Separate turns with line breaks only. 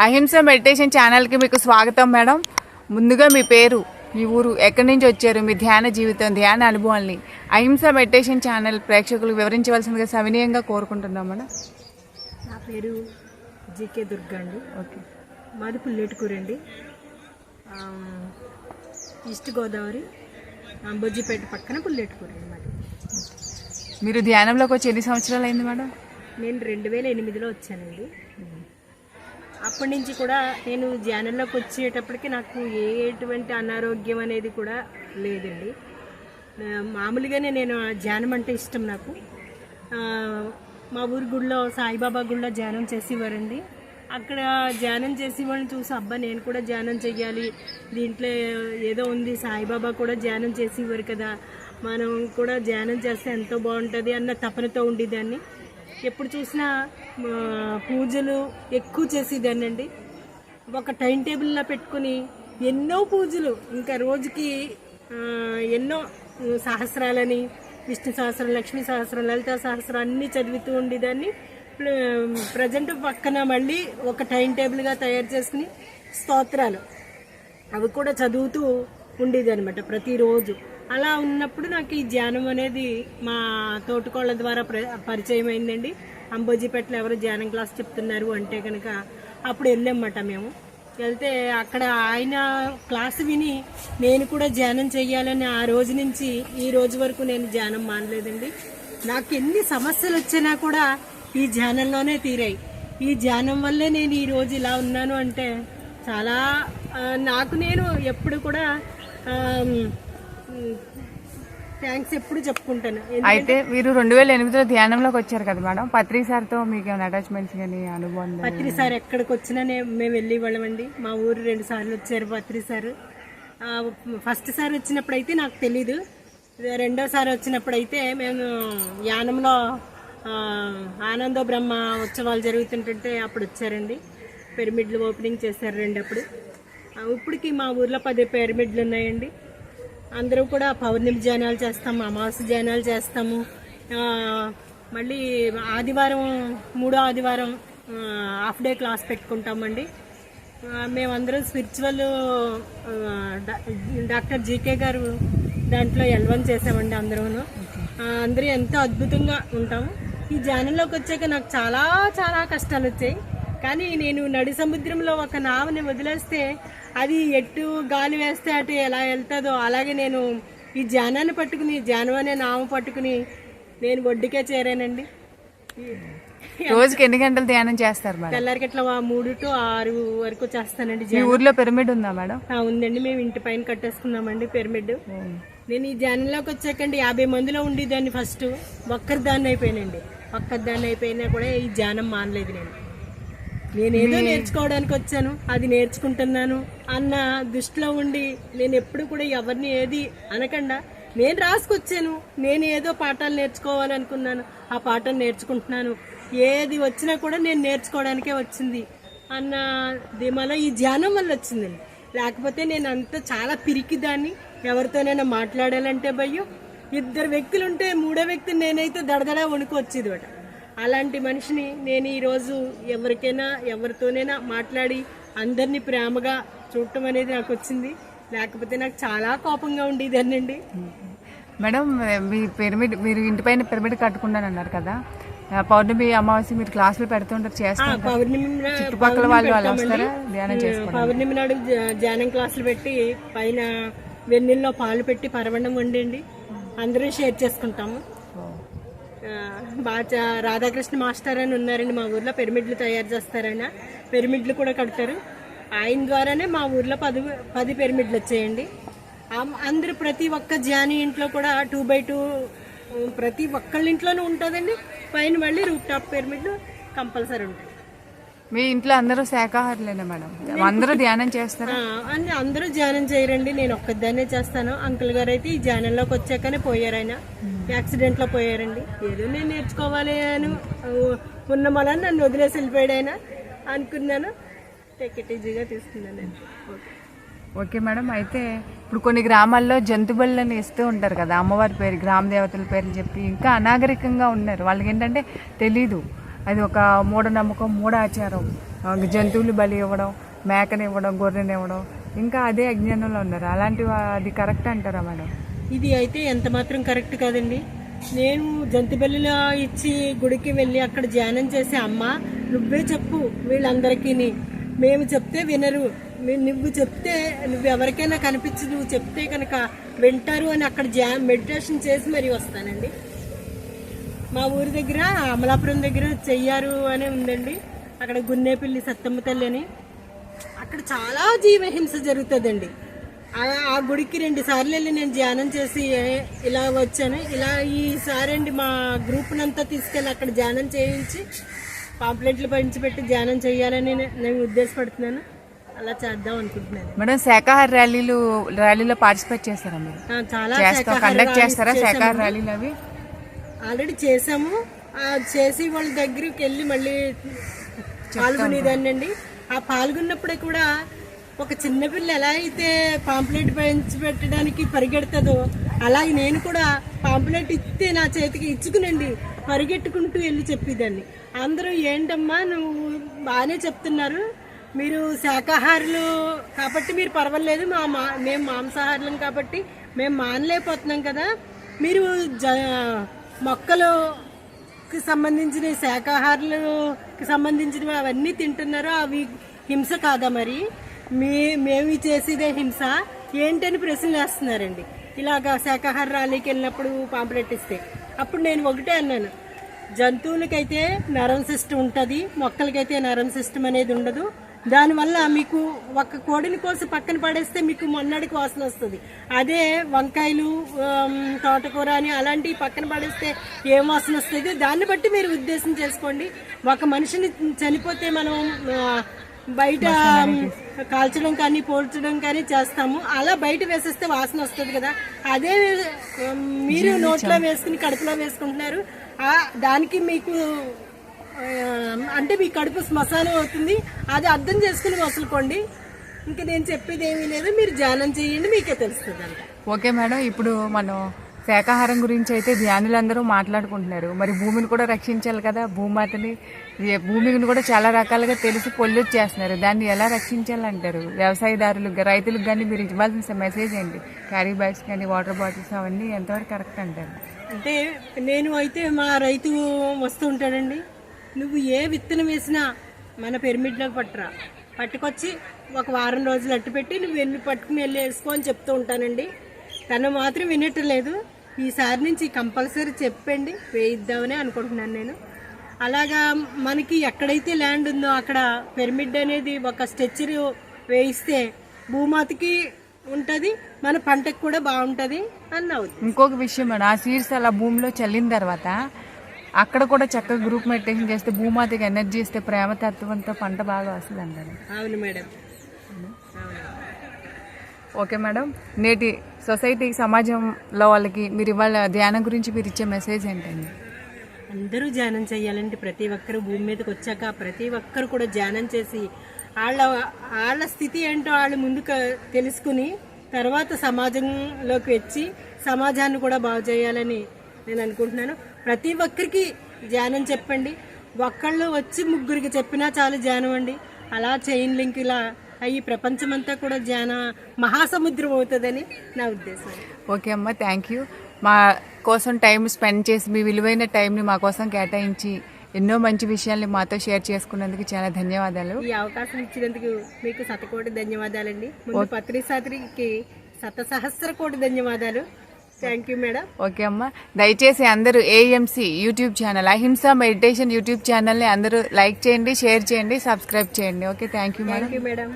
అహింస మెడిటేషన్ ఛానల్కి మీకు స్వాగతం మేడం. ముందుగా మీ పేరు మీ ఊరు ఎక్కడి నుంచి వచ్చారు మీ ధ్యాన జీవితం ధ్యాన అనుభవాల్ని అహింస మెడిటేషన్ ఛానల్ ప్రేక్షకులకు వివరించవలసిందిగా సవినీయంగా కోరుకుంటున్నాం మేడం.
నా పేరు జీకే దుర్గా అండి.
ఓకే.
మాది పుల్లేటుకూరు అండి ఈస్ట్ గోదావరి అంబోజీపేట పక్కన పుల్లేటుకూరు అండి మాది.
మీరు ధ్యానంలోకి వచ్చి ఎన్ని సంవత్సరాలు అయింది మేడం?
నేను రెండు వేల ఎనిమిదిలో వచ్చానండి. అప్పటి నుంచి కూడా నేను ధ్యానంలోకి వచ్చేటప్పటికి నాకు ఏ ఎటువంటి అనారోగ్యం అనేది కూడా లేదండి. మామూలుగానే నేను ధ్యానం అంటే ఇష్టం నాకు. మా ఊరి గుడిలో సాయిబాబా గుడిలో ధ్యానం చేసేవారండి. అక్కడ ధ్యానం చేసేవాళ్ళని చూసి అబ్బా నేను కూడా ధ్యానం చేయాలి దీంట్లో ఏదో ఉంది సాయిబాబా కూడా ధ్యానం చేసేవారు కదా. మనం కూడా ధ్యానం చేస్తే ఎంతో బాగుంటుంది అన్న తపనతో ఉండేదాన్ని. ఎప్పుడు చూసినా పూజలు ఎక్కువ చేసేదాన్ని అండి ఒక టైం టేబుల్లా పెట్టుకుని ఎన్నో పూజలు ఇంకా రోజుకి ఎన్నో సహస్రాలని విష్ణు సహస్రం లక్ష్మీ సహస్రం లలిత సహస్రం అన్నీ చదువుతూ ఉండేదాన్ని. ప్రజెంట్ పక్కన మళ్ళీ ఒక టైం టేబుల్గా తయారు చేసుకుని స్తోత్రాలు. అవి కూడా చదువుతూ ఉండేది అనమాట ప్రతిరోజు. అలా ఉన్నప్పుడు నాకు ఈ ధ్యానం అనేది మా తోటకోళ్ళ ద్వారా ప్ర- పరిచయం అయిందండి అంబోజీపేటలో ఎవరు ధ్యానం క్లాస్ చెప్తున్నారు అంటే కనుక అప్పుడు వెళ్ళామన్నమాట మేము. వెళ్తే అక్కడ ఆయన క్లాస్ విని నేను కూడా ధ్యానం చెయ్యాలని ఆ రోజు నుంచి ఈ రోజు వరకు నేను ధ్యానం మానలేదండి. నాకు ఎన్ని సమస్యలు వచ్చినా కూడా ఈ ధ్యానంలోనే తీరాయి. ఈ ధ్యానం వల్లే నేను ఈ రోజు ఇలా ఉన్నాను అంటే చాలా నాకు నేను ఎప్పుడు కూడా థ్యాంక్స్ ఎప్పుడు చెప్పుకుంటాను.
అయితే మీరు రెండు వేల ఎనిమిదిలో ధ్యానంలోకి వచ్చారు కదా మేడం. పత్రి సార్తో మీకు ఏమైనా అటాచ్మెంట్స్ కానీ అనుభవం?
పత్రి సార్ ఎక్కడికి వచ్చినా మేము వెళ్ళి వాళ్ళమండి. మా ఊరు రెండు సార్లు వచ్చారు పత్రి సార్. ఫస్ట్ సార్ వచ్చినప్పుడు అయితే నాకు తెలీదు. రెండోసారి వచ్చినప్పుడు అయితే మేము యానంలో ఆనందో బ్రహ్మ ఉత్సవాలు జరుగుతుంటుంటే అప్పుడు వచ్చారండి. పిరమిడ్లు ఓపెనింగ్ చేశారు రెండు అప్పుడు. ఆ, ఇప్పటికి మా ఊర్లో పది పిరమిడ్లు ఉన్నాయండి. అందరూ కూడా పౌర్ణమి ధ్యానాలు చేస్తాము అమావాస్య ధ్యానాలు చేస్తాము. మళ్ళీ ఆదివారం మూడో ఆదివారం హాఫ్ డే క్లాస్ పెట్టుకుంటామండి. మేమందరం స్పిరిచువల్ డాక్టర్ జీకే గారు దాంట్లో ఎల్వన్ చేసామండి అందరూ అందరూ ఎంతో అద్భుతంగా ఉంటాము. ఈ ధ్యానంలోకి వచ్చాక నాకు చాలా చాలా కష్టాలు వచ్చాయి కానీ నేను నడి సముద్రంలో ఒక నావని వదిలేస్తే అది ఎటు గాలి వేస్తే అటు ఎలా వెళ్తుందో అలాగే నేను ఈ ధ్యానాన్ని పట్టుకుని ధ్యానం అనే నామ పట్టుకుని నేను ఒడ్డుకే చేరానండి.
రోజుకి ఎన్ని గంటలు ధ్యానం చేస్తారు
తెల్లారికి ఇట్లా మూడు టు ఆరు వరకు చేస్తానండి
మీ
ధ్యానం.
ఊర్లో పిరమిడ్ ఉందా మేడం?
ఉందండి. మేము ఇంటి పైన కట్టేసుకున్నామండి పిరమిడ్. నేను ఈ ధ్యానంలోకి వచ్చాకండి. యాభై మందిలో ఉండేదాన్ని ఫస్ట్. ఒక్కరి దాన్ని అయిపోయానండి. ఒక్కరి దాన్ని అయిపోయినా కూడా ఈ ధ్యానం మానలేదు నేను. నేనేదో నేర్చుకోవడానికి వచ్చాను అది నేర్చుకుంటున్నాను అన్న దృష్టిలో ఉండి నేను ఎప్పుడు కూడా ఎవరిని ఏది అనకుండా. నేను రాసుకొచ్చాను నేను ఏదో పాఠాలు నేర్చుకోవాలనుకున్నాను ఆ పాఠం నేర్చుకుంటున్నాను. ఏది వచ్చినా కూడా నేను నేర్చుకోవడానికే వచ్చింది అన్న ధీమాలో ఈ ధ్యానం వల్ల వచ్చిందండి. లేకపోతే నేను అంత చాలా పిరికి దాన్ని ఎవరితోనైనా మాట్లాడాలంటే భయం. ఇద్దరు వ్యక్తులు ఉంటే మూడో వ్యక్తి నేనైతే దడదడా వణుకు వచ్చేది అలాంటి మనిషిని నేను ఈరోజు ఎవరికైనా ఎవరితోనైనా మాట్లాడి అందరినీ ప్రేమగా చూడటం అనేది నాకు వచ్చింది. లేకపోతే నాకు చాలా కోపంగా ఉండేదాన్నండి
మేడం మీ పిరమిడ్ మీరు ఇంటి పైన పిరమిడ్ కట్టుకున్నాను అన్నారు కదా పౌర్ణమి అమావాస్య మీరు క్లాసులు పెడుతుంటారు చేస్తారు
పౌర్ణమి
చుట్టుపక్కల వాళ్ళు వాళ్ళు
పెడతామండి.
వస్తారా? ధ్యానం చేసుకోవడం
పౌర్ణమి నాడు ధ్యా- ధ్యానం క్లాసులు పెట్టి పైన వెన్నెల్లో పాలు పెట్టి పరవణం వండండి. అందరూ షేర్ చేసుకుంటాము. బాగా చా- రాధాకృష్ణ మాస్టర్ అని ఉన్నారండి మా ఊర్లో. పిరమిడ్లు తయారు చేస్తారని పిరమిడ్లు కూడా కడతారు. ఆయన ద్వారానే మా ఊర్లో పది పది పిరమిడ్లు వచ్చాయండి. అందరూ ప్రతి ఒక్క జాని ఇంట్లో కూడా టూ బై టూ ప్రతి ఒక్కళ్ళ ఇంట్లోనూ ఉంటుందండి. పైన మళ్ళీ రూప్ టాప్ పిరమిడ్లు కంపల్సరీ ఉంటాయి.
మీ ఇంట్లో అందరూ శాకాహారులేనా మేడం? అందరూ ధ్యానం చేస్తారా?
అన్ని అందరూ ధ్యానం చేయరండి. నేను ఒక్కదాన్నే చేస్తాను. అంకుల్ గారు అయితే ఈ ధ్యానంలోకి వచ్చాకనే పోయారు ఆయన. యాక్సిడెంట్లో పోయారండి. ఏదో నేను నేర్చుకోవాలి అని ఉన్న మళ్ళీ నన్ను వదిలేసి వెళ్ళిపోయాడు ఆయన. అనుకున్నాను. టికెట్ ఈజీగా తీసుకున్నాను నేను. ఓకే.
Okay madam. అయితే ఇప్పుడు కొన్ని గ్రామాల్లో జంతుబళ్ళని ఇస్తూ ఉంటారు కదా అమ్మవారి పేరు గ్రామ దేవతల పేర్లు చెప్పి ఇంకా అనాగరికంగా ఉన్నారు. వాళ్ళకి ఏంటంటే తెలీదు. అది ఒక మూఢనమ్మకం మూఢాచారం. జంతువులు బలి ఇవ్వడం మేకని ఇవ్వడం గొర్రెని ఇవ్వడం. ఇంకా అదే అజ్ఞానంలో ఉన్నారు. అలాంటి అది కరెక్ట్ అంటారా మేడం?
ఇది అయితే ఎంత మాత్రం కరెక్ట్ కాదండి. నేను జంతుబలిలో ఇచ్చి గుడికి వెళ్ళి అక్కడ ధ్యానం చేసే అమ్మ నువ్వే చెప్పు వీళ్ళందరికీ మేము చెప్తే వినరు. నువ్వు చెప్తే నువ్వు ఎవరికైనా కనిపించి నువ్వు చెప్తే కనుక వింటారు అని అక్కడ ధ్యా మెడిటేషన్ చేసి మరీ వస్తానండి. మా ఊరి దగ్గర అమలాపురం దగ్గర చెయ్యారు అని ఉందండి. అక్కడ గున్నేపల్లి సత్తమ్మ తల్లి అని. అక్కడ చాలా జీవహింస జరుగుతుందండి. ఆ- గుడికి రెండు సార్లు వెళ్ళి నేను ధ్యానం చేసి ఇలా వచ్చాను. ఇలా ఈసారి అండి మా గ్రూప్నంతా తీసుకెళ్ళి అక్కడ ధ్యానం చేయించి పాంప్లెట్లు పంచిపెట్టి ధ్యానం చేయాలని నేను ఉద్దేశపడుతున్నాను. అలా చేద్దాం అనుకుంటున్నాను.
మేడం శాకాహార ర్యాలీలు ర్యాలీలో పార్టిసిపేట్ చేస్తారా మీరు?
చాలా
కండక్ట్ చేస్తారా. శాకాహార ర్యాలీలు అవి?
ఆల్రెడీ చేసాము. ఆ చేసి వాళ్ళ దగ్గరికి వెళ్ళి మళ్ళీ పాల్గొనేదాన్నండి. ఆ పాల్గొన్నప్పుడే కూడా ఒక చిన్నపిల్ల ఎలా అయితే పాంప్లెట్ పెంచి పెట్టడానికి పరిగెడుతుందో అలాగే నేను కూడా పాంప్లెట్ ఇస్తే నా చేతికి ఇచ్చుకునండి. పరిగెట్టుకుంటూ వెళ్ళి చెప్పేదాన్ని. అందరూ ఏంటమ్మా నువ్వు బాగానే చెప్తున్నారు. మీరు శాకాహారులు కాబట్టి మీరు పర్వాలేదు. మా మా మేము మాంసాహారులం కాబట్టి మేము మానలేకపోతున్నాం కదా. మీరు జ మొక్కలుకి సంబంధించిన శాకాహారులకు సంబంధించినవి అవన్నీ తింటున్నారో అవి హింస కాదా మరి? మీ మేము చేసేదే హింస. ఏంటని ప్రశ్నలు వేస్తున్నారండి. ఇలాగా శాకాహార ర్యాలీకి వెళ్ళినప్పుడు పాంప్లెట్ ఇస్తే. అప్పుడు నేను ఒకటే అన్నాను. జంతువులకైతే నరం సిస్టమ్ ఉంటుంది మొక్కలకైతే నరం సిస్టమ్ అనేది ఉండదు. దానివల్ల మీకు ఒక కోడిని కోసి పక్కన పడేస్తే మీకు మొన్నటికి వాసన వస్తుంది. అదే వంకాయలు తోటకూర అని అలాంటివి పక్కన పడేస్తే ఏం వాసన వస్తుంది? దాన్ని బట్టి మీరు ఉద్దేశం చేసుకోండి. ఒక మనిషిని చనిపోతే మనం బయట కాల్చడం కానీ పోల్చడం కానీ చేస్తాము. అలా బయట వేసేస్తే వాసన వస్తుంది కదా. అదే మీరు నోట్లో వేసుకుని కడుపులో వేసుకుంటున్నారు. దానికి మీకు అంటే మీ కడుపు శ్మశానం అవుతుంది. అది అర్థం చేసుకుని వసులుకోండి ఇంకా నేను చెప్పేది ఏమీ లేదు. మీరు ధ్యానం చేయండి మీకే తెలుస్తుంది అంట
ఓకే మేడం ఇప్పుడు మనం శాకాహారం గురించి అయితే ధ్యానులందరూ మాట్లాడుకుంటున్నారు. మరి భూమిని కూడా రక్షించాలి కదా భూమాతని. భూమిని కూడా చాలా రకాలుగా తెలిసి పొల్యూట్ చేస్తున్నారు దాన్ని ఎలా రక్షించాలంటారు? వ్యవసాయదారులు రైతులకు కానీ మీరు ఇవ్వాల్సిన మెసేజ్ ఏంటి? క్యారీ బ్యాగ్స్ కానీ వాటర్ బాటిల్స్ అవన్నీ ఎంతవరకు కరెక్ట్ అంటారు?
అంటే నేను అయితే మా రైతు వస్తూ ఉంటాడండి. నువ్వు ఏ విత్తనం వేసినా మన పిరమిడ్లోకి పట్టురా. పట్టుకొచ్చి ఒక వారం రోజులు అట్టు పెట్టి నువ్వు వెళ్ళి పట్టుకుని వెళ్ళి వేసుకో అని చెప్తూ ఉంటానండి. తను మాత్రం వినట్లేదు ఈసారి నుంచి కంపల్సరీ చెప్పండి వేయిద్దామని అనుకుంటున్నాను నేను. అలాగా మనకి ఎక్కడైతే ల్యాండ్ ఉందో అక్కడ పిరమిడ్ అనేది ఒక స్ట్రెచ్చర్ వేయిస్తే భూమాతకి ఉంటుంది మన పంటకు కూడా బాగుంటుంది అన్న
ఇంకొక విషయం మేడం ఆ సీడ్స్ అలా భూమిలో చల్లిన తర్వాత అక్కడ కూడా చక్కగా గ్రూప్ మెడిటేషన్ చేస్తే భూమాతకి ఎనర్జీ ఇస్తే ప్రేమ తత్వంతో పంట బాగా వస్తుంది అంటారు
అవును మేడం.
Okay madam. నేటి సొసైటీ సమాజంలో వాళ్ళకి మీరు ఇవాళ ధ్యానం గురించి మీరు ఇచ్చే మెసేజ్ ఏంటండి?
అందరూ ధ్యానం చేయాలంటే ప్రతి ఒక్కరు భూమి మీదకి వచ్చాక ప్రతి ఒక్కరు కూడా ధ్యానం చేసి వాళ్ళ వాళ్ళ స్థితి ఏంటో వాళ్ళు ముందు క- తెలుసుకుని తర్వాత సమాజంలోకి వచ్చి సమాజాన్ని కూడా బాగు చేయాలని నేను అనుకుంటున్నాను. ప్రతి ఒక్కరికి ధ్యానం చెప్పండి. ఒక్కళ్ళు వచ్చి ముగ్గురికి చెప్పినా చాలు ధ్యానం అండి. అలా చైన్ లింక్ ఇలా అయ్యి ప్రపంచమంతా కూడా ధ్యాన మహాసముద్రం అవుతుందని నా ఉద్దేశం.
ఓకే అమ్మ థ్యాంక్ యూ మా కోసం టైం స్పెండ్ చేసి మీ విలువైన టైంని మా కోసం కేటాయించి ఎన్నో మంచి విషయాల్ని మాతో షేర్ చేసుకున్నందుకు చాలా ధన్యవాదాలు.
ఈ అవకాశం ఇచ్చినందుకు మీకు శతకోటి ధన్యవాదాలండి. పత్రి సాత్రికి శత సహస్ర కోటి ధన్యవాదాలు. థ్యాంక్ యూ మేడం
ఓకే అమ్మ. దయచేసి అందరూ AMC YouTube channel Ahimsa meditation YouTube ఛానల్ని అందరూ లైక్ చేయండి షేర్ చేయండి సబ్స్క్రైబ్ చేయండి. Okay thank you madam